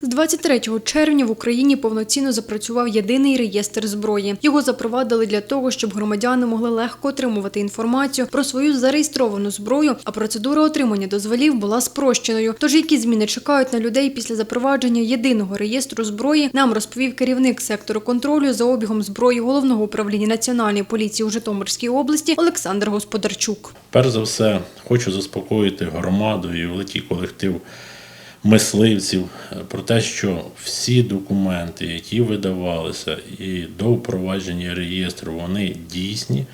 З 23 червня в Україні повноцінно запрацював єдиний реєстр зброї. Його запровадили для того, щоб громадяни могли легко отримувати інформацію про свою зареєстровану зброю, а процедура отримання дозволів була спрощеною. Тож які зміни чекають на людей після запровадження єдиного реєстру зброї, нам розповів керівник сектору контролю за обігом зброї головного управління національної поліції у Житомирській області Олександр Господарчук. Перш за все, хочу заспокоїти громаду і великий колектив мисливців е, про те, що всі документи, які видавалися і до впровадження реєстру, вони дійсні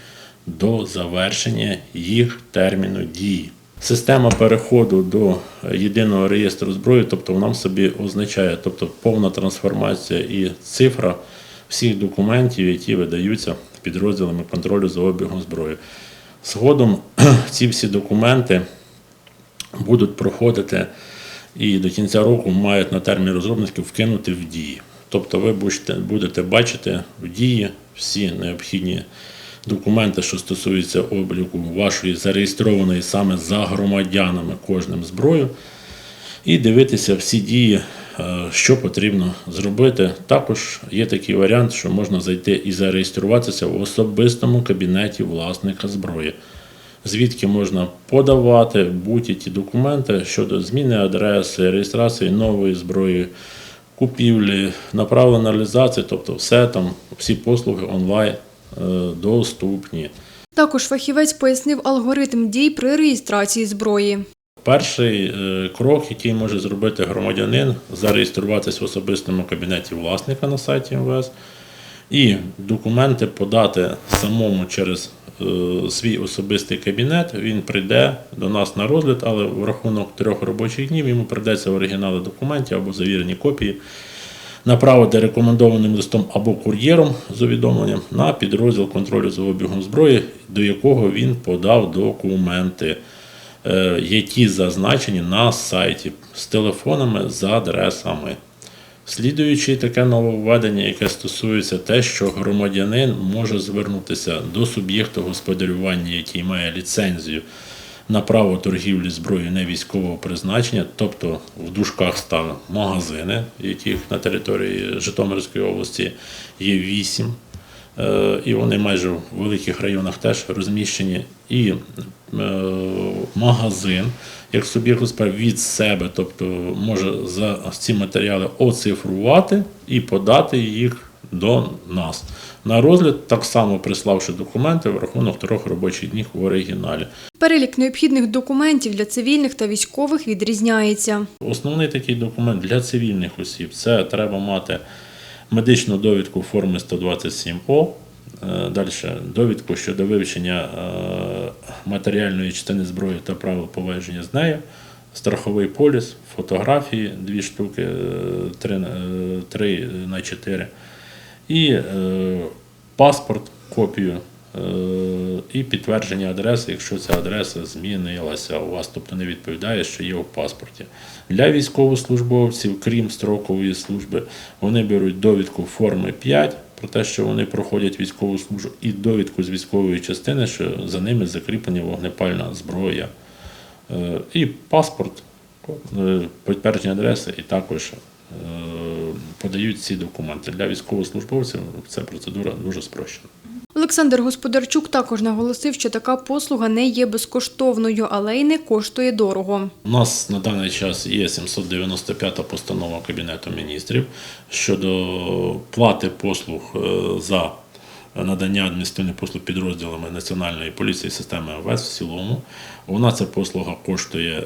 до завершення їх терміну дії. Система переходу до єдиного реєстру зброї, тобто вона в собі означає, тобто повна трансформація і цифра всіх документів, які видаються підрозділами контролю за обігом зброї. Згодом ці всі документи будуть проходити і до кінця року мають на термін розробників вкинути в дії. Тобто ви будете, будете бачити в дії всі необхідні документи, що стосуються обліку вашої зареєстрованої саме за громадянами кожним зброю, і дивитися всі дії, е, що потрібно зробити. Також є такий варіант, що можна зайти і зареєструватися в особистому кабінеті власника зброї звідки можна подавати будь-які документи щодо зміни адреси, реєстрації нової зброї, купівлі, направлення реалізації, тобто все там, всі послуги онлайн е, доступні. Також фахівець пояснив алгоритм дій при реєстрації зброї. Перший е, крок, який може зробити громадянин, зареєструватися в особистому кабінеті власника на сайті МВС і документи подати самому через свій особистий кабінет. Він прийде до нас на розгляд, але в рахунок трьох робочих днів йому прийдеться оригінали документів або завірені копії. Направити рекомендованим листом або кур'єром з увідомленням на підрозділ контролю за обігом зброї, до якого він подав документи, е, які зазначені на сайті з телефонами за адресами. Слідуючи таке нововведення, яке стосується те, що громадянин може звернутися до суб'єкту господарювання, який має ліцензію на право торгівлі зброєю не військового призначення, тобто в дужках стали магазини, яких на території Житомирської області є вісім. Е, і вони майже в великих районах теж розміщені. І е, магазин, як суб'єкт господарювання від себе, тобто може за ці матеріали оцифрувати і подати їх до нас. На розгляд, так само приславши документи в рахунок трьох робочих днів в оригіналі. Перелік необхідних документів для цивільних та військових відрізняється. Основний такий документ для цивільних осіб це треба мати медичну довідку форми 127О. Далі довідку щодо вивчення е, матеріальної частини зброї та правил поводження з нею, страховий поліс, фотографії, дві штуки, е, три, е, три на 4 і е, паспорт, копію е, і підтвердження адреси, якщо ця адреса змінилася у вас, тобто не відповідає, що є у паспорті. Для військовослужбовців, крім строкової служби, вони беруть довідку форми 5 про те, що вони проходять військову службу, і довідку з військової частини, що за ними закріплена вогнепальна зброя. Е, І паспорт, е, підтвердження адреси, і також е, подають ці документи. Для військовослужбовців ця процедура дуже спрощена. Олександр Господарчук також наголосив, що така послуга не є безкоштовною, але й не коштує дорого. У нас на даний час є 795 постанова Кабінету міністрів щодо плати послуг е, за надання адміністративних послуг підрозділами Національної поліції системи МВС в цілому. Нас ця послуга коштує е,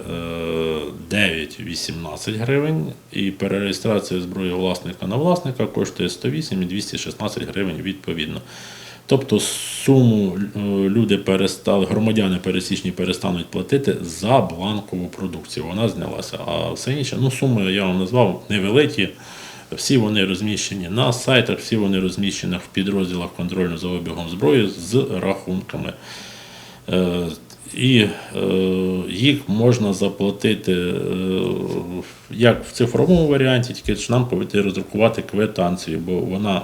9-18 гривень, і перереєстрація зброї власника на власника коштує 108 і 216 гривень відповідно. Тобто суму е, люди перестали, громадяни пересічні перестануть платити за бланкову продукцію. Вона знялася. А все інше, ну суми я вам назвав невеликі. Всі вони розміщені на сайтах, всі вони розміщені в підрозділах контролю за обігом зброї з рахунками. Е, І е, їх можна заплатити як в цифровому варіанті, тільки ж нам повинні роздрукувати квитанцію, бо вона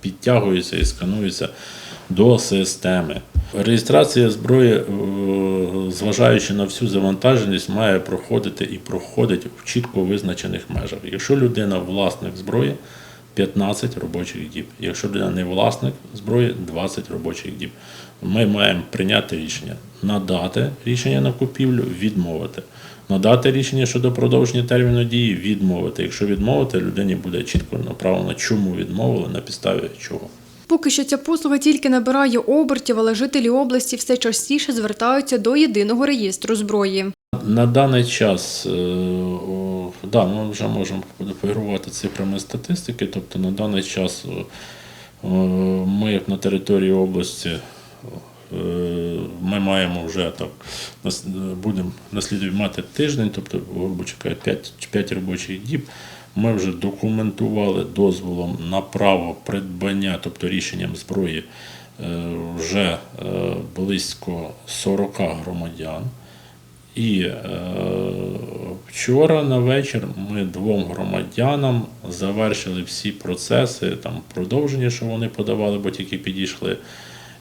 підтягується і сканується до системи. Реєстрація зброї, е, зважаючи на всю завантаженість, має проходити і проходить в чітко визначених межах. Якщо людина власник зброї, 15 робочих діб. Якщо людина не власник зброї, 20 робочих діб. Ми маємо прийняти рішення надати рішення на купівлю, відмовити. Надати рішення щодо продовження терміну дії, відмовити. Якщо відмовити, людині буде чітко направлено, чому відмовили, на підставі чого. Поки що ця послуга тільки набирає обертів, але жителі області все частіше звертаються до єдиного реєстру зброї. На даний час, е, да, ми вже можемо поігрувати цифрами статистики. Тобто на даний час ми на території області ми маємо вже так, нас- будемо наслідує мати тиждень, тобто, грубо кажучи, 5, 5 робочих діб. Ми вже документували дозволом на право придбання, тобто рішенням зброї, е, вже е, близько 40 громадян. І е, вчора на вечір ми двом громадянам завершили всі процеси, там продовження, що вони подавали, бо тільки підійшли.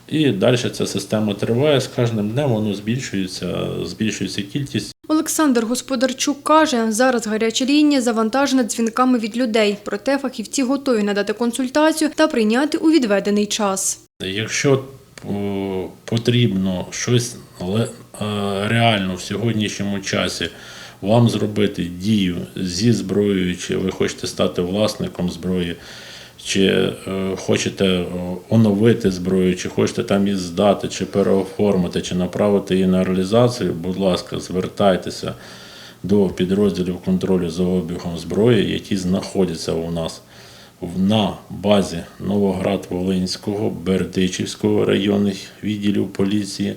І далі ця система триває. З кожним днем воно збільшується, збільшується кількість. Олександр Господарчук каже, зараз гаряча лінія завантажена дзвінками від людей, проте фахівці готові надати консультацію та прийняти у відведений час. Якщо потрібно щось е, реально в сьогоднішньому часі вам зробити дію зі зброєю, чи ви хочете стати власником зброї, чи е, хочете оновити зброю, чи хочете там її здати, чи переоформити, чи направити її на реалізацію, будь ласка, звертайтеся до підрозділів контролю за обігом зброї, які знаходяться у нас на базі Новоград-Волинського, Бердичівського районних відділів поліції,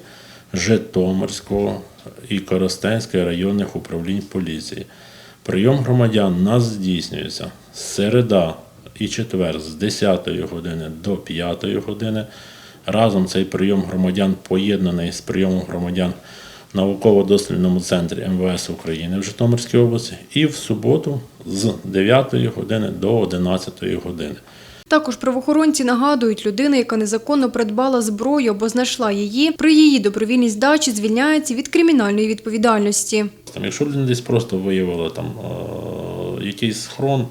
Житомирського і Коростенського районних управлінь поліції. Прийом громадян нас здійснюється середа і четвер з 10 години до 5 години. Разом цей прийом громадян поєднаний з прийомом громадян в науково-дослідному центрі МВС України в Житомирській області і в суботу з 9 години до 11 години. Також правоохоронці нагадують, людина, яка незаконно придбала зброю або знайшла її, при її добровільній здачі звільняється від кримінальної відповідальності. Там, якщо людина десь просто виявила там е, якийсь схрон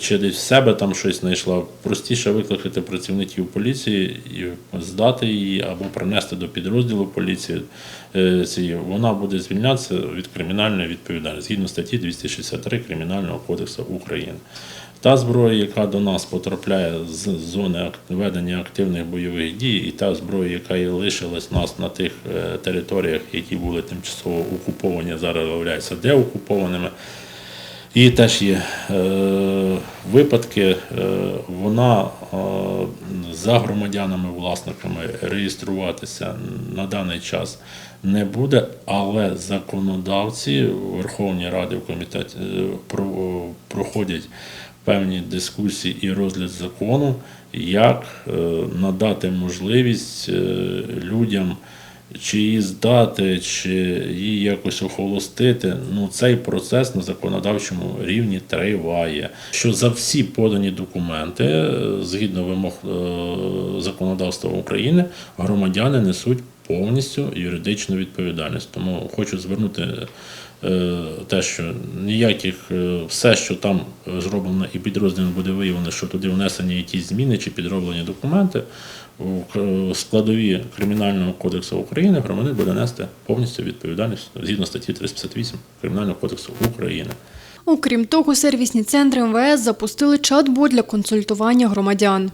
чи десь в себе там щось знайшла, простіше викликати працівників поліції і здати її або принести до підрозділу поліції. е. Вона буде звільнятися від кримінальної відповідальності згідно статті 263 Кримінального кодексу України. Та зброя, яка до нас потрапляє з зони ведення активних бойових дій, і та зброя, яка і лишилась нас на тих е, територіях, які були тимчасово окуповані, зараз виявляються деокупованими. І теж є е, випадки, е, вона е, за громадянами, власниками реєструватися на даний час не буде, але законодавці Верховній Ради в комітеті про- проходять певні дискусії і розгляд закону, як надати можливість людям чи її здати, чи її якось охолостити. Ну цей процес на законодавчому рівні триває. Що за всі подані документи, е, згідно вимог е, законодавства України, громадяни несуть повністю юридичну відповідальність. Тому хочу звернути те, що ніяких е, все, що там е, зроблено і підрозділом буде виявлено, що туди внесені якісь зміни чи підроблені документи. К- складові Кримінального кодексу України громадянин буде нести повністю відповідальність згідно статті 358 Кримінального кодексу України. Окрім того, сервісні центри МВС запустили чат-бот для консультування громадян.